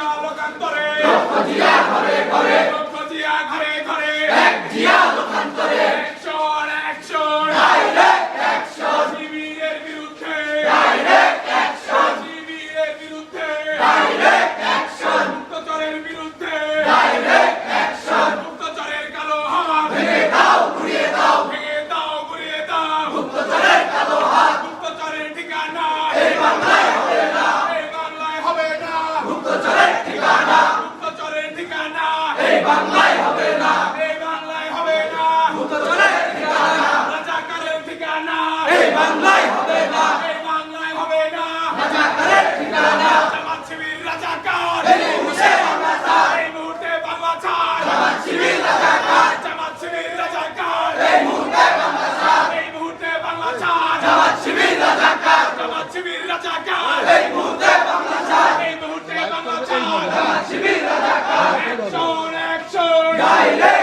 a los cantores. বাংলায় হবে না। এই বাংলায় হবে না। গুপ্তচরের ঠিকানা রাজাকারের ঠিকানা। এই বাংলায় হবে না। এই বাংলায় হবে না। রাজাকারের ঠিকানা। জামাত শিবির রাজাকার। এই মুহূর্তে বাংলা ছাড়। এই মুহূর্তে বাংলা ছাড়। জামাত শিবির রাজাকার। জামাত শিবির রাজাকার। এই মুহূর্তে বাংলা ছাড়। এই মুহূর্তে বাংলা ছাড়। জামাত শিবির রাজাকার। জামাত শিবির রাজাকার। এই মুহূর্তে বাংলা ছাড়। এই মুহূর্তে বাংলা ছাড়। জামাত শিবির রাজাকার। Gaile!